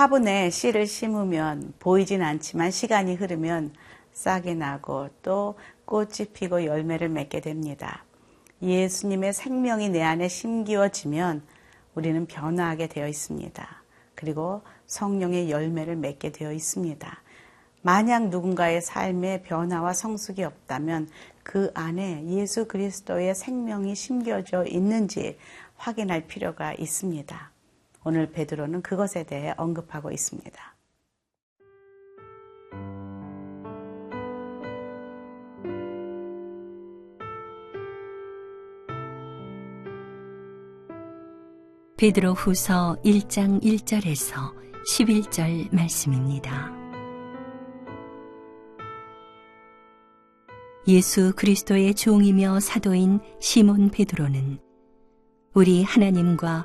화분에 씨를 심으면 보이진 않지만 시간이 흐르면 싹이 나고 또 꽃이 피고 열매를 맺게 됩니다. 예수님의 생명이 내 안에 심기어지면 우리는 변화하게 되어 있습니다. 그리고 성령의 열매를 맺게 되어 있습니다. 만약 누군가의 삶에 변화와 성숙이 없다면 그 안에 예수 그리스도의 생명이 심겨져 있는지 확인할 필요가 있습니다. 오늘 베드로는 그것에 대해 언급하고 있습니다. 베드로 후서 1장 1절에서 11절 말씀입니다. 예수 그리스도의 종이며 사도인 시몬 베드로는 우리 하나님과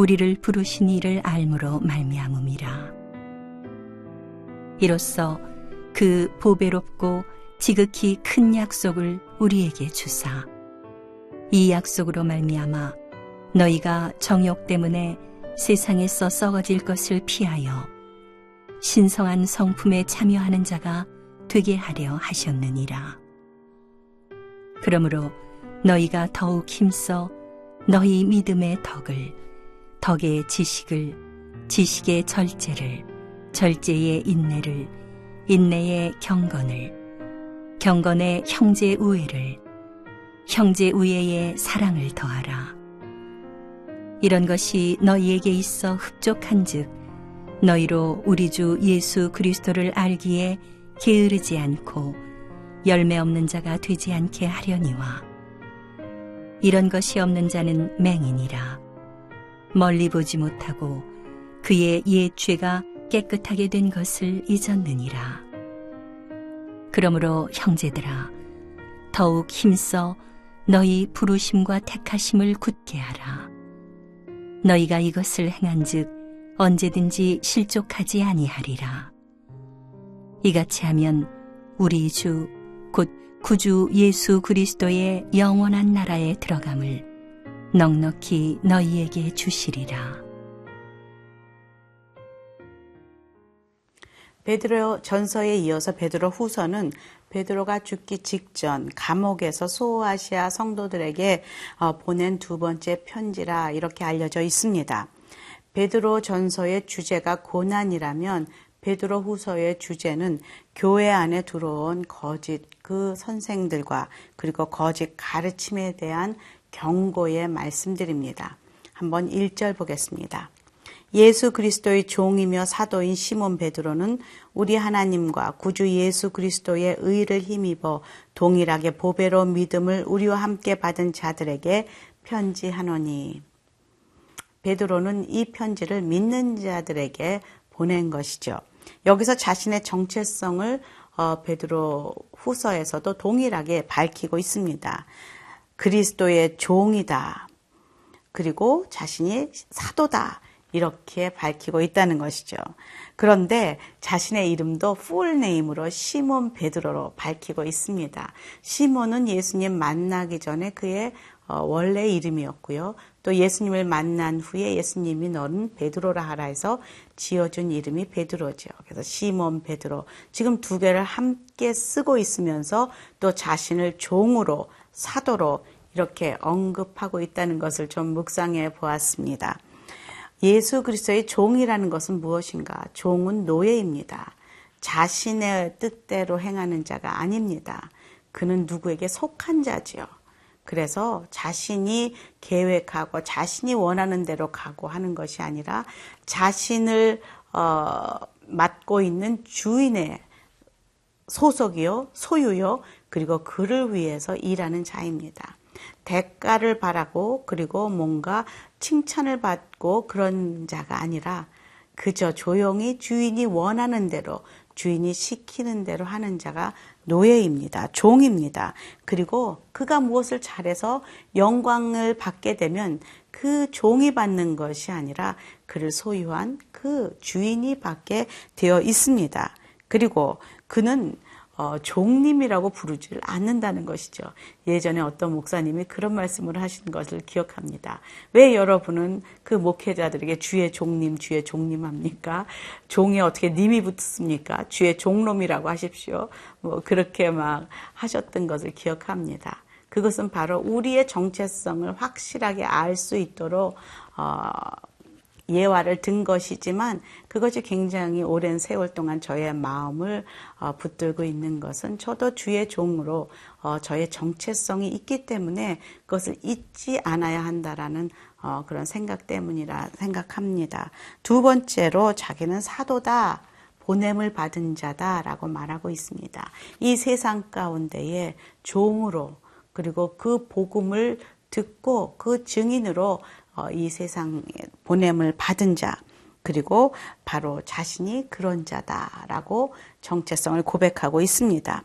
우리를 부르신 이를 알므로 말미암음이라. 이로써 그 보배롭고 지극히 큰 약속을 우리에게 주사 이 약속으로 말미암아 너희가 정욕 때문에 세상에서 썩어질 것을 피하여 신성한 성품에 참여하는 자가 되게 하려 하셨느니라. 그러므로 너희가 더욱 힘써 너희 믿음의 덕을, 덕의 지식을, 지식의 절제를, 절제의 인내를, 인내의 경건을, 경건의 형제 우애를, 형제 우애의 사랑을 더하라. 이런 것이 너희에게 있어 흡족한즉 너희로 우리 주 예수 그리스도를 알기에 게으르지 않고 열매 없는 자가 되지 않게 하려니와 이런 것이 없는 자는 맹인이라 멀리 보지 못하고 그의 옛 죄가 깨끗하게 된 것을 잊었느니라 그러므로 형제들아 더욱 힘써 너희 부르심과 택하심을 굳게 하라 너희가 이것을 행한즉 언제든지 실족하지 아니하리라. 이같이 하면 우리 주, 곧 구주 예수 그리스도의 영원한 나라에 들어감을 넉넉히 너희에게 주시리라. 베드로 전서에 이어서 베드로 후서는 베드로가 죽기 직전 감옥에서 소아시아 성도들에게 어, 보낸 두 번째 편지라 이렇게 알려져 있습니다. 베드로 전서의 주제가 고난이라면 베드로 후서의 주제는 교회 안에 들어온 거짓 그 선생들과 그리고 거짓 가르침에 대한 경고의 말씀드립니다. 한번 1절 보겠습니다. 예수 그리스도의 종이며 사도인 시몬 베드로는 우리 하나님과 구주 예수 그리스도의 의를 힘입어 동일하게 보배로운 믿음을 우리와 함께 받은 자들에게 편지하노니 베드로는 이 편지를 믿는 자들에게 보낸 것이죠. 여기서 자신의 정체성을 어, 베드로 후서에서도 동일하게 밝히고 있습니다. 그리스도의 종이다. 그리고 자신이 사도다. 이렇게 밝히고 있다는 것이죠. 그런데 자신의 이름도 풀네임으로 시몬 베드로로 밝히고 있습니다. 시몬은 예수님 만나기 전에 그의 어, 원래 이름이었고요. 또 예수님을 만난 후에 예수님이 너는 베드로라 하라 해서 지어준 이름이 베드로죠. 그래서 시몬 베드로. 지금 두 개를 함께 쓰고 있으면서 또 자신을 종으로 사도로 이렇게 언급하고 있다는 것을 좀 묵상해 보았습니다. 예수 그리스도의 종이라는 것은 무엇인가? 종은 노예입니다. 자신의 뜻대로 행하는 자가 아닙니다. 그는 누구에게 속한 자지요. 그래서 자신이 계획하고 자신이 원하는 대로 가고 하는 것이 아니라 자신을 어, 맡고 있는 주인의 소속이요, 소유요, 그리고 그를 위해서 일하는 자입니다. 대가를 바라고 그리고 뭔가 칭찬을 받고 그런 자가 아니라 그저 조용히 주인이 원하는 대로 주인이 시키는 대로 하는 자가 노예입니다. 종입니다. 그리고 그가 무엇을 잘해서 영광을 받게 되면 그 종이 받는 것이 아니라 그를 소유한 그 주인이 받게 되어 있습니다. 그리고 그는 어, 종님이라고 부르지를 않는다는 것이죠. 예전에 어떤 목사님이 그런 말씀을 하신 것을 기억합니다. 왜 여러분은 그 목회자들에게 주의 종님, 주의 종님 합니까? 종에 어떻게 님이 붙습니까? 주의 종놈이라고 하십시오. 뭐 그렇게 막 하셨던 것을 기억합니다. 그것은 바로 우리의 정체성을 확실하게 알 수 있도록 어, 예화를 든 것이지만 그것이 굉장히 오랜 세월 동안 저의 마음을 어, 붙들고 있는 것은 저도 주의 종으로 어, 저의 정체성이 있기 때문에 그것을 잊지 않아야 한다라는 어, 그런 생각 때문이라 생각합니다. 두 번째로 자기는 사도다. 보냄을 받은 자다라고 말하고 있습니다. 이 세상 가운데에 종으로 그리고 그 복음을 듣고 그 증인으로 어, 이 세상에 보냄을 받은 자, 그리고 바로 자신이 그런 자다라고 정체성을 고백하고 있습니다.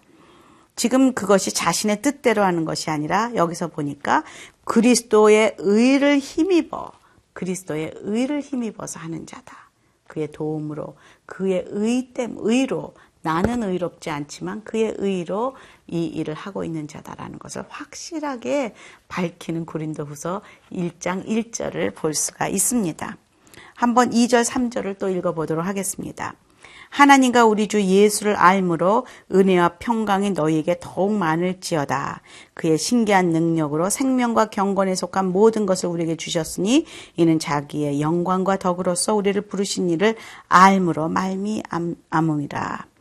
지금 그것이 자신의 뜻대로 하는 것이 아니라 여기서 보니까 그리스도의 의를 힘입어 그리스도의 의를 힘입어서 하는 자다. 그의 도움으로 그의 의 땜 의로 나는 의롭지 않지만 그의 의로 이 일을 하고 있는 자다라는 것을 확실하게 밝히는 고린도후서 1장 1절을 볼 수가 있습니다. 한번 2절 3절을 또 읽어보도록 하겠습니다. 하나님과 우리 주 예수를 알므로 은혜와 평강이 너희에게 더욱 많을지어다. 그의 신기한 능력으로 생명과 경건에 속한 모든 것을 우리에게 주셨으니 이는 자기의 영광과 덕으로서 우리를 부르신 이를 알므로 말미암음이라.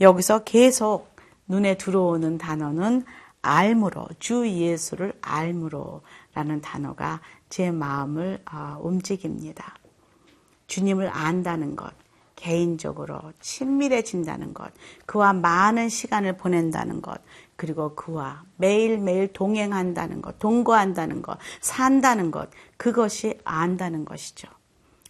여기서 계속 눈에 들어오는 단어는 알므로 주 예수를 알므로라는 단어가 제 마음을 어, 움직입니다. 주님을 안다는 것, 개인적으로 친밀해진다는 것, 그와 많은 시간을 보낸다는 것, 그리고 그와 매일매일 동행한다는 것, 동거한다는 것, 산다는 것, 그것이 안다는 것이죠.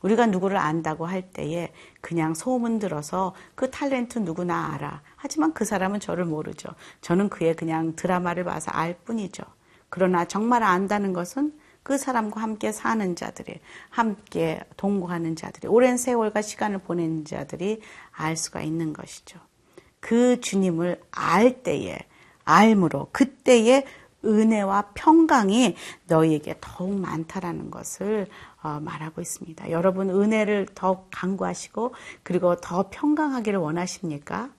우리가 누구를 안다고 할 때에 그냥 소문 들어서 그 탤런트 누구나 알아. 하지만 그 사람은 저를 모르죠. 저는 그의 그냥 드라마를 봐서 알 뿐이죠. 그러나 정말 안다는 것은 그 사람과 함께 사는 자들이, 함께 동거하는 자들이, 오랜 세월과 시간을 보낸 자들이 알 수가 있는 것이죠. 그 주님을 알 때에, 알므로, 그때에 은혜와 평강이 너희에게 더욱 많다라는 것을 어, 말하고 있습니다. 여러분 은혜를 더욱 강구하시고 그리고 더 평강하기를 원하십니까?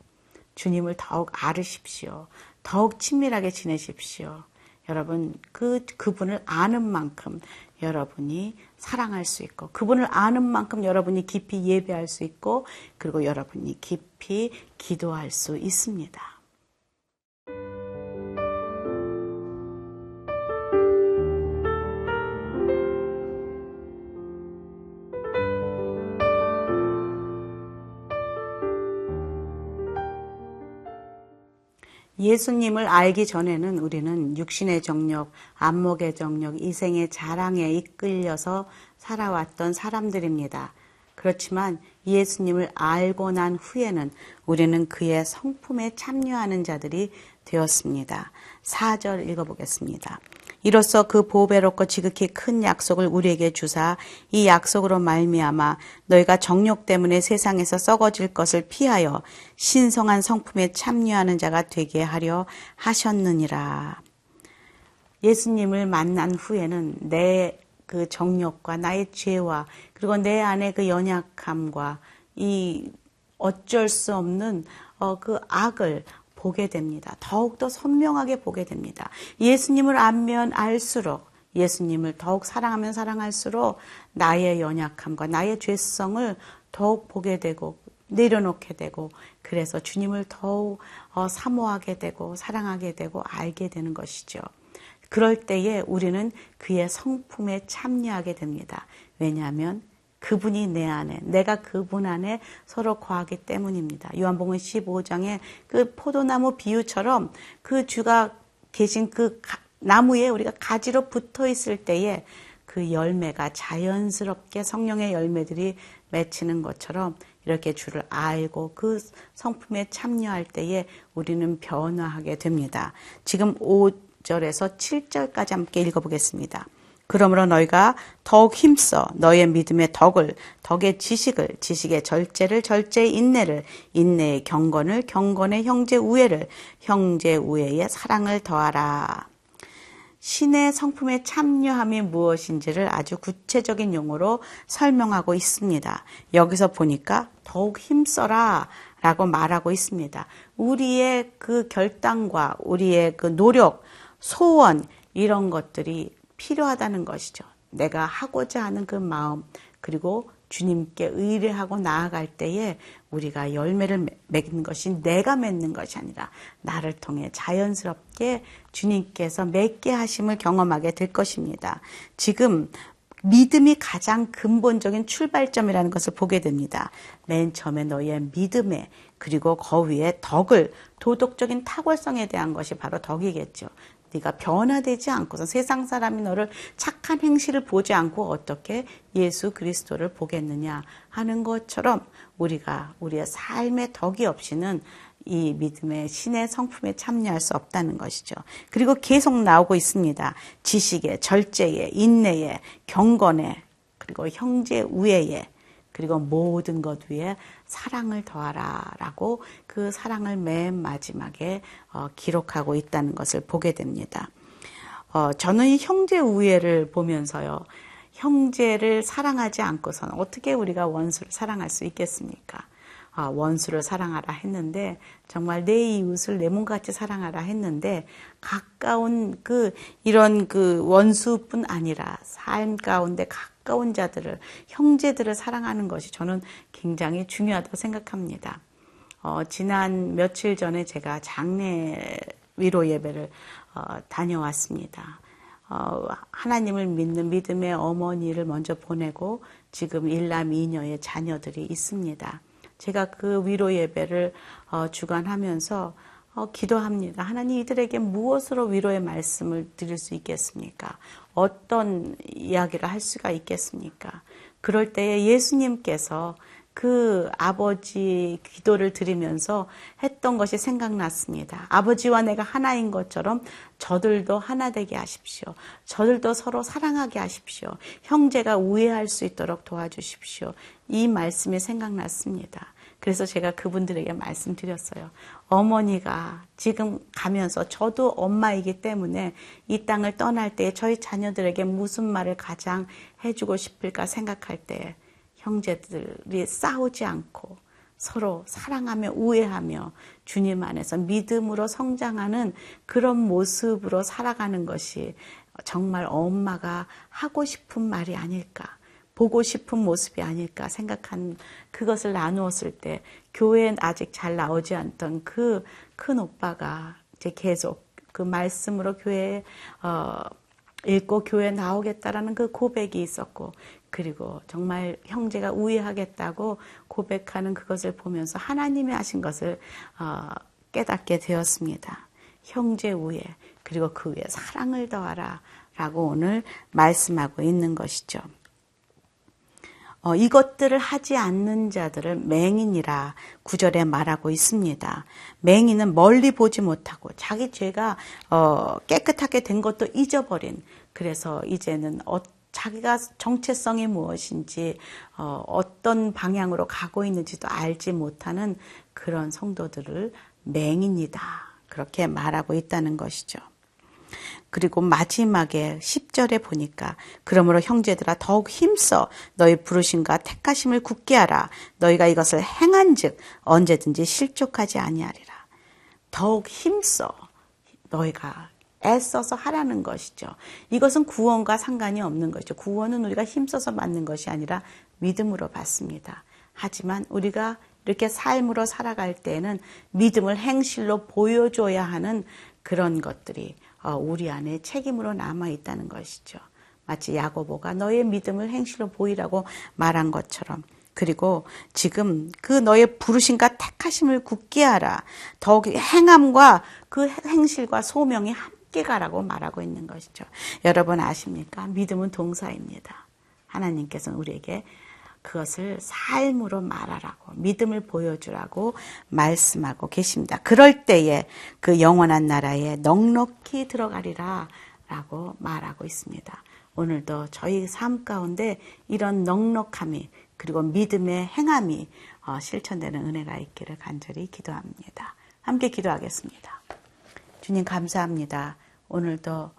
주님을 더욱 알으십시오. 더욱 친밀하게 지내십시오. 여러분 그 그분을 아는 만큼 여러분이 사랑할 수 있고 그분을 아는 만큼 여러분이 깊이 예배할 수 있고 그리고 여러분이 깊이 기도할 수 있습니다. 예수님을 알기 전에는 우리는 육신의 정력, 안목의 정력, 이생의 자랑에 이끌려서 살아왔던 사람들입니다. 그렇지만 예수님을 알고 난 후에는 우리는 그의 성품에 참여하는 자들이 되었습니다. 4절 읽어보겠습니다. 이로써 그 보배롭고 지극히 큰 약속을 우리에게 주사 이 약속으로 말미암아 너희가 정욕 때문에 세상에서 썩어질 것을 피하여 신성한 성품에 참여하는 자가 되게 하려 하셨느니라. 예수님을 만난 후에는 내 그 정욕과 나의 죄와 그리고 내 안에 그 연약함과 이 어쩔 수 없는 어, 그 악을 보게 됩니다. 더욱더 선명하게 보게 됩니다. 예수님을 알면 알수록 예수님을 더욱 사랑하면 사랑할수록 나의 연약함과 나의 죄성을 더욱 보게 되고 내려놓게 되고 그래서 주님을 더욱 어, 사모하게 되고 사랑하게 되고 알게 되는 것이죠. 그럴 때에 우리는 그의 성품에 참여하게 됩니다. 왜냐하면 그분이 내 안에, 내가 그분 안에 서로 거하기 때문입니다. 요한복음 15장에 그 포도나무 비유처럼 그 주가 계신 그 나무에 우리가 가지로 붙어 있을 때에 그 열매가 자연스럽게 성령의 열매들이 맺히는 것처럼 이렇게 주를 알고 그 성품에 참여할 때에 우리는 변화하게 됩니다. 지금 5절에서 7절까지 함께 읽어보겠습니다. 그러므로 너희가 더욱 힘써 너의 믿음의 덕을 덕의 지식을 지식의 절제를 절제의 인내를 인내의 경건을 경건의 형제 우애를 형제 우애의 사랑을 더하라. 신의 성품에 참여함이 무엇인지를 아주 구체적인 용어로 설명하고 있습니다. 여기서 보니까 더욱 힘써라 라고 말하고 있습니다. 우리의 그 결단과 우리의 그 노력, 소원, 이런 것들이 필요하다는 것이죠. 내가 하고자 하는 그 마음, 그리고 주님께 의뢰하고 나아갈 때에 우리가 열매를 맺는 것이 내가 맺는 것이 아니라 나를 통해 자연스럽게 주님께서 맺게 하심을 경험하게 될 것입니다. 지금 믿음이 가장 근본적인 출발점이라는 것을 보게 됩니다. 맨 처음에 너의 믿음에 그리고 거위의 덕을 도덕적인 탁월성에 대한 것이 바로 덕이겠죠. 네가 변화되지 않고서 세상 사람이 너를 착한 행실을 보지 않고 어떻게 예수 그리스도를 보겠느냐 하는 것처럼 우리가 우리의 삶의 덕이 없이는 이 믿음의 신의 성품에 참여할 수 없다는 것이죠. 그리고 계속 나오고 있습니다. 지식에, 절제에, 인내에, 경건에, 그리고 형제 우애에, 그리고 모든 것 위에 사랑을 더하라 라고 그 사랑을 맨 마지막에 어, 기록하고 있다는 것을 보게 됩니다. 어, 저는 이 형제 우애를 보면서요. 형제를 사랑하지 않고서는 어떻게 우리가 원수를 사랑할 수 있겠습니까? 아, 원수를 사랑하라 했는데 정말 내 이웃을 내 몸같이 사랑하라 했는데 가까운 그 이런 그 원수뿐 아니라 삶 가운데 가까운 자들을 형제들을 사랑하는 것이 저는 굉장히 중요하다고 생각합니다. 어, 지난 며칠 전에 제가 장례 위로 예배를 어, 다녀왔습니다. 어, 하나님을 믿는 믿음의 어머니를 먼저 보내고 지금 일남 이녀의 자녀들이 있습니다. 제가 그 위로 예배를 어, 주관하면서 어, 기도합니다. 하나님 이들에게 무엇으로 위로의 말씀을 드릴 수 있겠습니까? 어떤 이야기를 할 수가 있겠습니까? 그럴 때에 예수님께서 그 아버지 기도를 드리면서 했던 것이 생각났습니다. 아버지와 내가 하나인 것처럼 저들도 하나 되게 하십시오. 저들도 서로 사랑하게 하십시오. 형제가 우애할 수 있도록 도와주십시오. 이 말씀이 생각났습니다. 그래서 제가 그분들에게 말씀드렸어요. 어머니가 지금 가면서 저도 엄마이기 때문에 이 땅을 떠날 때 저희 자녀들에게 무슨 말을 가장 해주고 싶을까 생각할 때 형제들이 싸우지 않고 서로 사랑하며 우애하며 주님 안에서 믿음으로 성장하는 그런 모습으로 살아가는 것이 정말 엄마가 하고 싶은 말이 아닐까. 보고 싶은 모습이 아닐까 생각한 그것을 나누었을 때 교회엔 아직 잘 나오지 않던 그 큰 오빠가 이제 계속 그 말씀으로 교회에 어, 읽고 교회 나오겠다라는 그 고백이 있었고 그리고 정말 형제가 우애하겠다고 고백하는 그것을 보면서 하나님이 하신 것을 어, 깨닫게 되었습니다. 형제 우애 그리고 그 위에 사랑을 더하라라고 오늘 말씀하고 있는 것이죠. 어, 이것들을 하지 않는 자들을 맹인이라 구절에 말하고 있습니다. 맹인은 멀리 보지 못하고 자기 죄가 어, 깨끗하게 된 것도 잊어버린 그래서 이제는 어, 자기가 정체성이 무엇인지 어, 어떤 방향으로 가고 있는지도 알지 못하는 그런 성도들을 맹인이다 그렇게 말하고 있다는 것이죠. 그리고 마지막에 10절에 보니까 그러므로 형제들아 더욱 힘써 너희 부르심과 택하심을 굳게 하라 너희가 이것을 행한즉 언제든지 실족하지 아니하리라 더욱 힘써 너희가 애써서 하라는 것이죠. 이것은 구원과 상관이 없는 것이죠. 구원은 우리가 힘써서 받는 것이 아니라 믿음으로 받습니다. 하지만 우리가 이렇게 삶으로 살아갈 때에는 믿음을 행실로 보여줘야 하는 그런 것들이 어, 우리 안에 책임으로 남아 있다는 것이죠. 마치 야고보가 너의 믿음을 행실로 보이라고 말한 것처럼 그리고 지금 그 너의 부르심과 택하심을 굳게 하라. 더욱 행함과 그 행실과 소명이 함께 가라고 말하고 있는 것이죠. 여러분 아십니까? 믿음은 동사입니다. 하나님께서는 우리에게 그것을 삶으로 말하라고 믿음을 보여주라고 말씀하고 계십니다. 그럴 때에 그 영원한 나라에 넉넉히 들어가리라 라고 말하고 있습니다. 오늘도 저희 삶 가운데 이런 넉넉함이 그리고 믿음의 행함이 어, 실천되는 은혜가 있기를 간절히 기도합니다. 함께 기도하겠습니다. 주님 감사합니다. 오늘도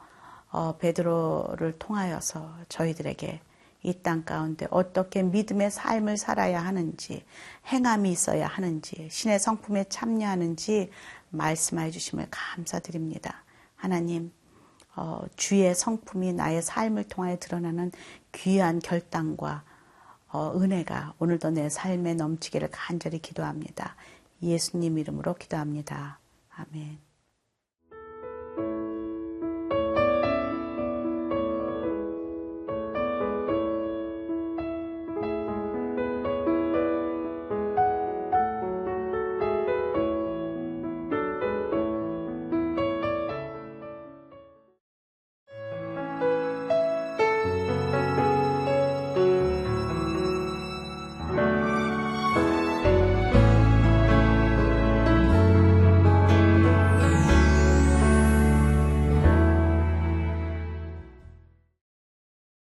어, 베드로를 통하여서 저희들에게 이 땅 가운데 어떻게 믿음의 삶을 살아야 하는지, 행함이 있어야 하는지, 신의 성품에 참여하는지 말씀해 주심을 감사드립니다. 하나님, 어, 주의 성품이 나의 삶을 통하여 드러나는 귀한 결단과 어, 은혜가 오늘도 내 삶에 넘치기를 간절히 기도합니다. 예수님 이름으로 기도합니다. 아멘.